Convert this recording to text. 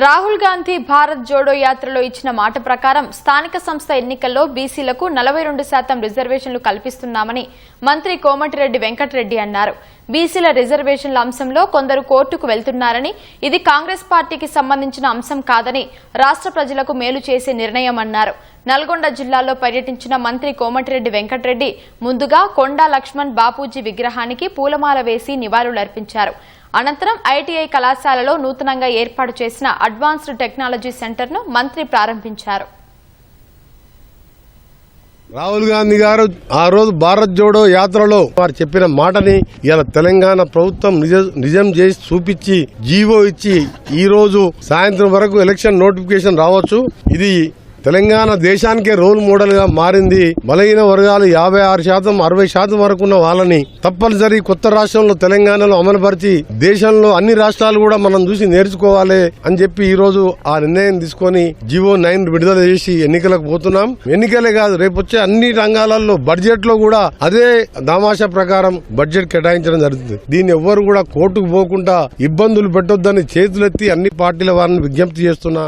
రాహుల్ గాంధీ భారత్ జోడో యాత్రలో ఇచ్చిన మాట ప్రకారం స్థానిక సంస్థ ఎన్నికల్లో బీసీలకు నలభై రెండు శాతం రిజర్వేషన్లు కల్పిస్తున్నామని మంత్రి కోమటిరెడ్డి వెంకటరెడ్డి అన్నారు. బీసీల రిజర్వేషన్ల అంశంలో కొందరు కోర్టుకు వెళ్తున్నారని ఇది కాంగ్రెస్ పార్టీకి సంబంధించిన అంశం కాదని రాష్ట్ర ప్రజలకు మేలు చేసే నిర్ణయం అన్నారు. నల్గొండ జిల్లాలో పర్యటించిన మంత్రి కోమటిరెడ్డి వెంకటరెడ్డి ముందుగా కొండా లక్ష్మణ్ బాపూజీ విగ్రహానికి పూలమాల వేసి నివాళులర్పించారు. అనంతరం ఐటీఐ కళాశాలలో నూతనంగా ఏర్పాటు చేసిన అడ్వాన్స్డ్ టెక్నాలజీ సెంటర్ను మంత్రి ప్రారంభించారు. రాహుల్ గాంధీ గారు ఆ రోజు భారత్ జోడో యాత్రలో వారు చెప్పిన మాటని ఇలా తెలంగాణ ప్రభుత్వం నిజం చేసి చూపించి జీవో ఇచ్చి ఈ రోజు సాయంత్రం వరకు ఎలక్షన్ నోటిఫికేషన్ రావచ్చు. ఇది తెలంగాణ దేశానికే రోల్ మోడల్గా మారింది బలహీన వర్గాలు యాభై ఆరు శాతం అరవై శాతం వరకు ఉన్న వాళ్ళని తప్పనిసరి కొత్త రాష్ట్రంలో తెలంగాణలో అమలుపరిచి దేశంలో అన్ని రాష్ట్రాలు కూడా మనం చూసి నేర్చుకోవాలి అని చెప్పి ఈ రోజు ఆ నిర్ణయం తీసుకొని జీవో నైన్ విడుదల చేసి ఎన్నికలకు పోతున్నాం. ఎన్నికలే కాదు రేపు వచ్చే అన్ని రంగాలలో బడ్జెట్లో కూడా అదే దామాషా ప్రకారం బడ్జెట్ కేటాయించడం జరుగుతుంది. దీన్ని ఎవ్వరు కూడా కోర్టుకు పోకుండా ఇబ్బందులు పెట్టొద్దని చేతులెత్తి అన్ని పార్టీల వారిని విజ్ఞప్తి చేస్తున్నా